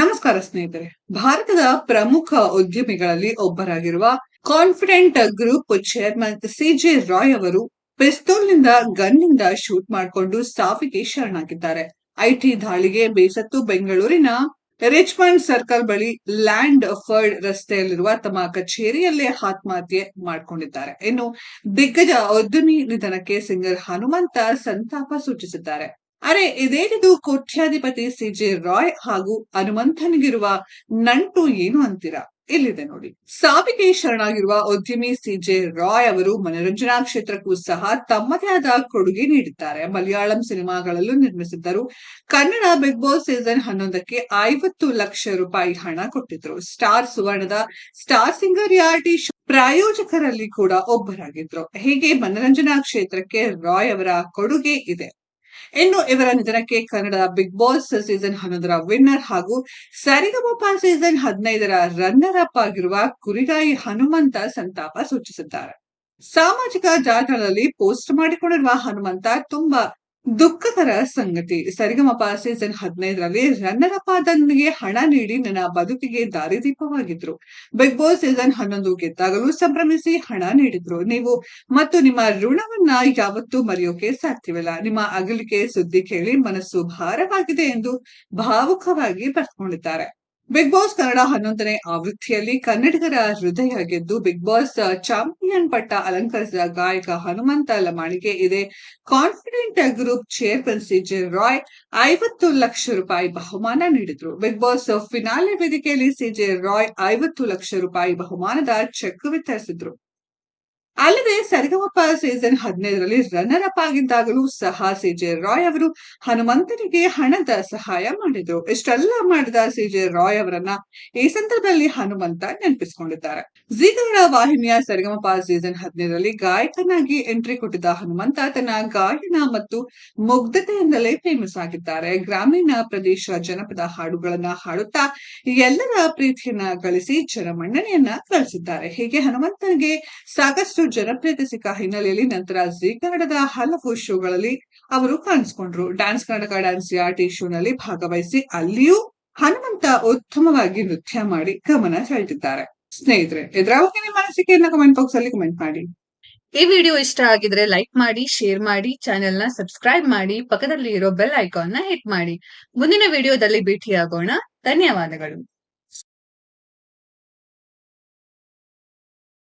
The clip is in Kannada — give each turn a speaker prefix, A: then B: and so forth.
A: ನಮಸ್ಕಾರ ಸ್ನೇಹಿತರೆ. ಭಾರತದ ಪ್ರಮುಖ ಉದ್ಯಮಿಗಳಲ್ಲಿ ಒಬ್ಬರಾಗಿರುವ confident group chairman CJ Roy ಅವರು ಪಿಸ್ತೂಲ್ನಿಂದ ಗನ್ನಿಂದ ಶೂಟ್ ಮಾಡಿಕೊಂಡು ಸಾವಿಗೆ ಶರಣಾಗಿದ್ದಾರೆ. ಐಟಿ ದಾಳಿಗೆ ಬೇಸತ್ತು ಬೆಂಗಳೂರಿನ ರಿಚ್ಮಂಡ್ ಸರ್ಕಲ್ ಬಳಿ ಲ್ಯಾಂಡ್ ಫರ್ಡ್ ರಸ್ತೆಯಲ್ಲಿರುವ ತಮ್ಮ ಕಚೇರಿಯಲ್ಲೇ ಆತ್ಮಹತ್ಯೆ ಮಾಡಿಕೊಂಡಿದ್ದಾರೆ. ಇನ್ನು ದಿಗ್ಗಜ ಉದ್ಯಮಿ ನಿಧನಕ್ಕೆ ಸಿಂಗರ್ ಹನುಮಂತ ಸಂತಾಪ ಸೂಚಿಸಿದ್ದಾರೆ. ಅರೆ, ಇದೇನಿದು ಕೋಟ್ಯಾಧಿಪತಿ ಸಿಜೆ ರಾಯ್ ಹಾಗೂ ಹನುಮಂತನಿಗಿರುವ ನಂಟು ಏನು ಅಂತೀರಾ? ಇಲ್ಲಿದೆ ನೋಡಿ. ಸಾವಿಗೆ ಶರಣಾಗಿರುವ ಉದ್ಯಮಿ ಸಿ ಜೆ ರಾಯ್ ಅವರು ಮನೋರಂಜನಾ ಕ್ಷೇತ್ರಕ್ಕೂ ಸಹ ತಮ್ಮದೇ ಆದ ಕೊಡುಗೆ ನೀಡಿದ್ದಾರೆ. ಮಲಯಾಳಂ ಸಿನಿಮಾಗಳಲ್ಲೂ ನಿರ್ಮಿಸಿದ್ದರು. ಕನ್ನಡ ಬಿಗ್ ಬಾಸ್ ಸೀಸನ್ ಹನ್ನೊಂದಕ್ಕೆ ಐವತ್ತು ಲಕ್ಷ ರೂಪಾಯಿ ಹಣ ಕೊಟ್ಟಿದ್ರು. ಸ್ಟಾರ್ ಸುವರ್ಣದ ಸ್ಟಾರ್ ಸಿಂಗರ್ ರಿಯಾಲಿಟಿ ಶೋ ಪ್ರಾಯೋಜಕರಲ್ಲಿ ಕೂಡ ಒಬ್ಬರಾಗಿದ್ರು. ಹೀಗೆ ಮನೋರಂಜನಾ ಕ್ಷೇತ್ರಕ್ಕೆ ರಾಯ್ ಅವರ ಕೊಡುಗೆ ಇದೆ. ಇನ್ನು ಇವರ ನಿಧನಕ್ಕೆ ಕನ್ನಡದ ಬಿಗ್ ಬಾಸ್ ಸೀಸನ್ ಹನ್ನೊಂದರ ವಿನ್ನರ್ ಹಾಗೂ ಸರಿಗಮಪ ಸೀಸನ್ ಹದಿನೈದರ ರನ್ನರ್ ಅಪ್ ಆಗಿರುವ ಕುರಿಗಾಯಿ ಹನುಮಂತ ಸಂತಾಪ ಸೂಚಿಸಿದ್ದಾರೆ. ಸಾಮಾಜಿಕ ಜಾಲತಾಣದಲ್ಲಿ ಪೋಸ್ಟ್ ಮಾಡಿಕೊಂಡಿರುವ ಹನುಮಂತ ತುಂಬಾ ದುಃಖಕರ ಸಂಗತಿ. ಸರಿಗಮಪ ಸೀಸನ್ ಹದಿನೈದರಲ್ಲಿ ರನ್ನರ್ ಹಣ ನೀಡಿ ನನ್ನ ಬದುಕಿಗೆ ದಾರಿದೀಪವಾಗಿದ್ರು. ಬಿಗ್ ಬಾಸ್ ಸೀಸನ್ ಹನ್ನೊಂದು ಗೆದ್ದಾಗಲೂ ಸಂಭ್ರಮಿಸಿ ಹಣ ನೀಡಿದ್ರು. ನೀವು ಮತ್ತು ನಿಮ್ಮ ಋಣವನ್ನ ಯಾವತ್ತೂ ಮರೆಯೋಕೆ ಸಾಧ್ಯವಿಲ್ಲ. ನಿಮ್ಮ ಅಗಲಿಕೆ ಸುದ್ದಿ ಕೇಳಿ ಮನಸ್ಸು ಭಾರವಾಗಿದೆ ಎಂದು ಭಾವುಕವಾಗಿ ಬರ್ಕೊಂಡಿದ್ದಾರೆ. ಬಿಗ್ ಬಾಸ್ ಕನ್ನಡ ಹನ್ನೊಂದನೇ ಆವೃತ್ತಿಯಲ್ಲಿ ಕನ್ನಡಿಗರ ಹೃದಯ ಗೆದ್ದು ಬಿಗ್ ಬಾಸ್ ಚಾಂಪಿಯನ್ ಪಟ್ಟ ಅಲಂಕರಿಸಿದ ಗಾಯಕ ಹನುಮಂತ ಲಮಾಣಿಗೆ ಇದೆ Confident Group chairman CJ Roy ಐವತ್ತು ಲಕ್ಷ ರೂಪಾಯಿ ಬಹುಮಾನ ನೀಡಿದ್ರು. ಬಿಗ್ ಬಾಸ್ ಫಿನಾಲೆ ವೇದಿಕೆಯಲ್ಲಿ ಸಿಜೆ ರಾಯ್ ಐವತ್ತು ಲಕ್ಷ ರೂಪಾಯಿ ಬಹುಮಾನದ ಚೆಕ್ ವಿತರಿಸಿದ್ರು. ಅಲ್ಲದೆ ಸರಿಗಮಪ ಸೀಸನ್ ಹದಿನೈದರಲ್ಲಿ ರನ್ನರ್ ಅಪ್ ಆಗಿದ್ದಾಗಲೂ ಸಹ ಸಿಜೆ ರಾಯ್ ಅವರು ಹನುಮಂತನಿಗೆ ಹಣದ ಸಹಾಯ ಮಾಡಿದ್ರು. ಇಷ್ಟೆಲ್ಲ ಮಾಡಿದ ಸಿ ಜೆ ರಾಯ್ ಅವರನ್ನ ಈ ಸಂದರ್ಭದಲ್ಲಿ ಹನುಮಂತ ನೆನಪಿಸಿಕೊಂಡಿದ್ದಾರೆ. ಜಿ ಕನ್ನಡ ವಾಹಿನಿಯ ಸರಿಗಮಪ ಸೀಸನ್ ಹದಿನೈದರಲ್ಲಿ ಗಾಯಕನಾಗಿ ಎಂಟ್ರಿ ಕೊಟ್ಟಿದ್ದ ಹನುಮಂತ ತನ್ನ ಗಾಯನ ಮತ್ತು ಮುಗ್ಧತೆಯಿಂದಲೇ ಫೇಮಸ್ ಆಗಿದ್ದಾರೆ. ಗ್ರಾಮೀಣ ಪ್ರದೇಶ ಜನಪದ ಹಾಡುಗಳನ್ನ ಹಾಡುತ್ತಾ ಎಲ್ಲರ ಪ್ರೀತಿಯನ್ನ ಗಳಿಸಿ ಜನಮನ್ನಣೆಯನ್ನ ಗಳಿಸಿದ್ದಾರೆ. ಹೀಗೆ ಹನುಮಂತನಿಗೆ ಸಾಕಷ್ಟು ಜನಪ್ರಿಯತೆ ಸಿಕ್ಕ ಹಿನ್ನೆಲೆಯಲ್ಲಿ ನಂತರ ಜಿ ಕನ್ನಡದ ಹಲವು ಶೋಗಳಲ್ಲಿ ಅವರು ಕಾಣಿಸ್ಕೊಂಡ್ರು. ಡ್ಯಾನ್ಸ್ ಕರ್ನಾಟಕ ಡ್ಯಾನ್ಸ್ ರಿಯಾಲಿಟಿ ಶೋನಲ್ಲಿ ಭಾಗವಹಿಸಿ ಅಲ್ಲಿಯೂ ಹನುಮಂತ ಉತ್ತಮವಾಗಿ ನೃತ್ಯ ಮಾಡಿ ಗಮನ ಸೆಳೆದಿದ್ದಾರೆ. ಸ್ನೇಹಿತರೆ ಇದರ ಬಗ್ಗೆ ನಿಮ್ಮ ಅನಿಸಿಕೆಯನ್ನ ಕಮೆಂಟ್ ಬಾಕ್ಸ್ ಅಲ್ಲಿ ಕಮೆಂಟ್ ಮಾಡಿ.
B: ಈ ವಿಡಿಯೋ ಇಷ್ಟ ಆಗಿದ್ರೆ ಲೈಕ್ ಮಾಡಿ ಶೇರ್ ಮಾಡಿ ಚಾನೆಲ್ನ ಸಬ್ಸ್ಕ್ರೈಬ್ ಮಾಡಿ ಪಕ್ಕದಲ್ಲಿ ಇರೋ ಬೆಲ್ ಐಕಾನ್ನ ಹಿಟ್ ಮಾಡಿ. ಮುಂದಿನ ವಿಡಿಯೋದಲ್ಲಿ ಭೇಟಿಯಾಗೋಣ. ಧನ್ಯವಾದಗಳು.